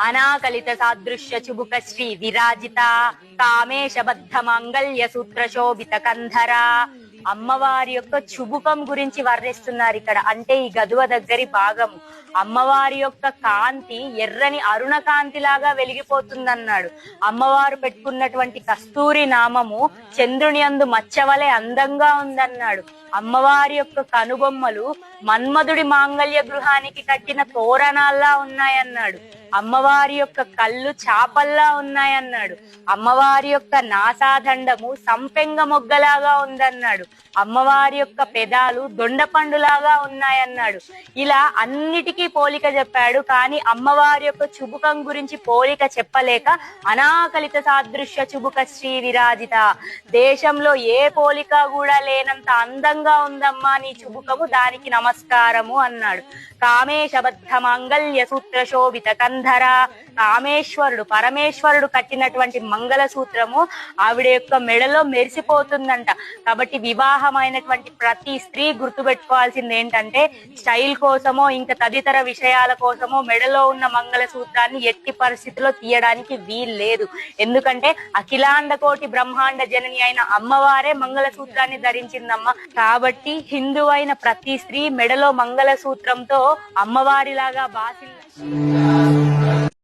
అనాకలిత సాదృశ్య చుబుక శ్రీ విరాజిత కామేశబద్ధ మాంగళ్య సూత్ర శోభిత కంధర. అమ్మవారి యొక్క చుబుకం గురించి వర్ణిస్తున్నారు ఇక్కడ. అంటే ఈ గదువ దగ్గరి భాగము. అమ్మవారి యొక్క కాంతి ఎర్రని అరుణ కాంతి లాగా వెలిగిపోతుందన్నాడు. అమ్మవారు పెట్టుకున్నటువంటి కస్తూరి నామము చంద్రుని అందు మచ్చవలే అందంగా ఉందన్నాడు. అమ్మవారి యొక్క కనుబొమ్మలు మన్మధుడి మాంగళ్య గృహానికి కట్టిన తోరణాల్లా ఉన్నాయన్నాడు. అమ్మవారి యొక్క కళ్ళు చాపల్లా ఉన్నాయన్నాడు. అమ్మవారి యొక్క నాసాదండము సంపెంగ మొగ్గలాగా ఉందన్నాడు. అమ్మవారి యొక్క పెదాలు దొండపండులాగా ఉన్నాయన్నాడు. ఇలా అన్నిటికీ పోలిక చెప్పాడు. కానీ అమ్మవారి యొక్క చుబుకం గురించి పోలిక చెప్పలేక అనాకలిత సాదృశ్య చుబుక శ్రీ విరాజిత. దేశంలో ఏ పోలిక కూడా లేనంత అందంగా ఉందమ్మా నీ చుబుకము. దానికి నమస్కారము అన్నాడు. కామేశబద్ధ మాంగళ్య సూత్ర శోభిత కంధర కామేశ్వరుడు పరమేశ్వరుడు కట్టినటువంటి మంగళ సూత్రము ఆవిడ యొక్క మెడలో మెరిసిపోతుందంట. కాబట్టి వివాహమైనటువంటి ప్రతి స్త్రీ గుర్తుపెట్టుకోవాల్సింది ఏంటంటే స్టైల్ కోసమో ఇంకా తదితర విషయాల కోసమో మెడలో ఉన్న మంగళ సూత్రాన్ని ఎట్టి పరిస్థితిలో తీయడానికి వీలు లేదు ఎందుకంటే అఖిలాండ కోటి బ్రహ్మాండ జనని అయిన అమ్మవారే మంగళ సూత్రాన్ని ధరించిందమ్మ. కాబట్టి హిందువైన ప్రతి స్త్రీ మెడలో మంగళ సూత్రంతో అమ్మవారిలాగా Christ.